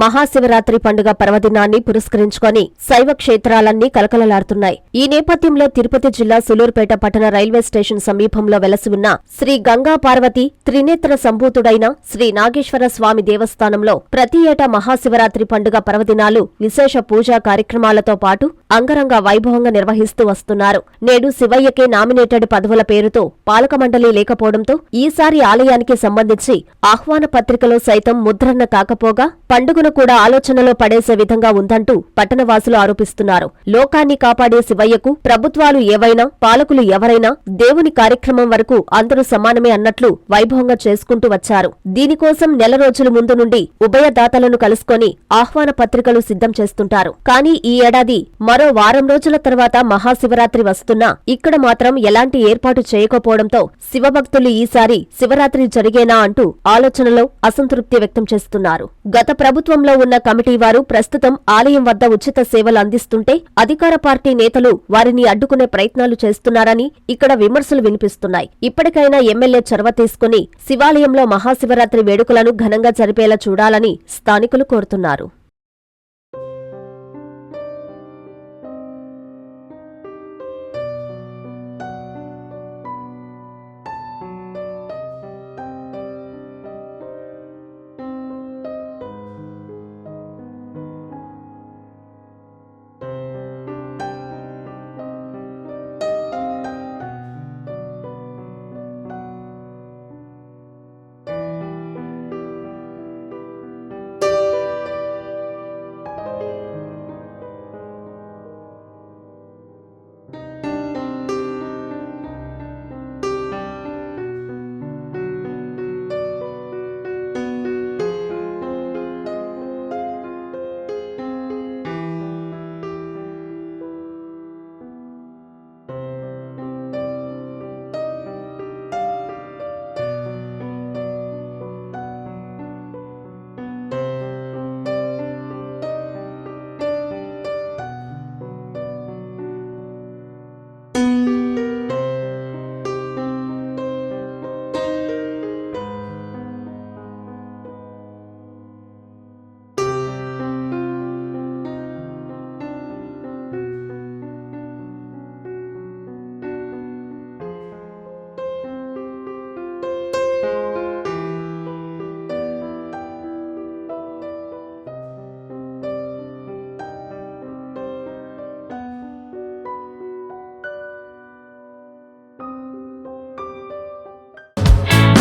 మహాశివరాత్రి పండుగ పర్వదినాన్ని పురస్కరించుకొని శైవ క్షేత్రాలన్నీ కలకలలాడుతున్నాయి. ఈ నేపథ్యంలో తిరుపతి జిల్లా సులూరుపేట పట్టణ రైల్వే స్టేషన్ సమీపంలో వెలసి ఉన్న శ్రీ గంగా పార్వతి త్రినేత్ర సంభూతుడైన శ్రీ నాగేశ్వర స్వామి దేవస్థానంలో ప్రతి ఏటా మహాశివరాత్రి పండుగ పర్వదినాలు విశేష పూజా కార్యక్రమాలతో పాటు అంగరంగ వైభవంగా నిర్వహిస్తూ వస్తున్నారు. నేడు శివయ్యకే నామినేటెడ్ పదవుల పేరుతో పాలక మండలి లేకపోవడంతో ఈసారి ఆలయానికి సంబంధించి ఆహ్వాన పత్రికలో సైతం ముద్రణ కాకపోగా పండుగను కూడా ఆలోచనలో పడేసే విధంగా ఉందంటూ పట్టణవాసులు ఆరోపిస్తున్నారు. లోకాన్ని కాపాడే శివయ్యకు ప్రభుత్వాలు ఏవైనా పాలకులు ఎవరైనా దేవుని కార్యక్రమం వరకు అందరూ సమానమే అన్నట్లు వైభవంగా చేసుకుంటూ వచ్చారు. దీనికోసం నెల రోజుల ముందు నుండి ఉభయదాతలను కలుసుకొని ఆహ్వాన పత్రికలు సిద్ధం చేస్తుంటారు. కానీ ఈ ఏడాది మరో వారం రోజుల తర్వాత మహాశివరాత్రి వస్తున్నా ఇక్కడ మాత్రం ఎలాంటి ఏర్పాటు చేయకపోవడంతో శివభక్తులు ఈసారి శివరాత్రి జరిగేనా అంటూ ఆలోచనలో అసంతృప్తి వ్యక్తం చేస్తున్నారు. గత ప్రభుత్వం ప్రభుత్వంలో ఉన్న కమిటీ వారు ప్రస్తుతం ఆలయం వద్ద ఉచిత సేవలు అందిస్తుంటే అధికార పార్టీ నేతలు వారిని అడ్డుకునే ప్రయత్నాలు చేస్తున్నారని ఇక్కడ విమర్శలు వినిపిస్తున్నాయి. ఇప్పటికైనా ఎమ్మెల్యే చొరవ తీసుకుని శివాలయంలో మహాశివరాత్రి వేడుకలను ఘనంగా జరిపేలా చూడాలని స్థానికులు కోరుతున్నారు.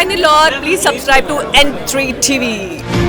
find it please subscribe to N3 TV.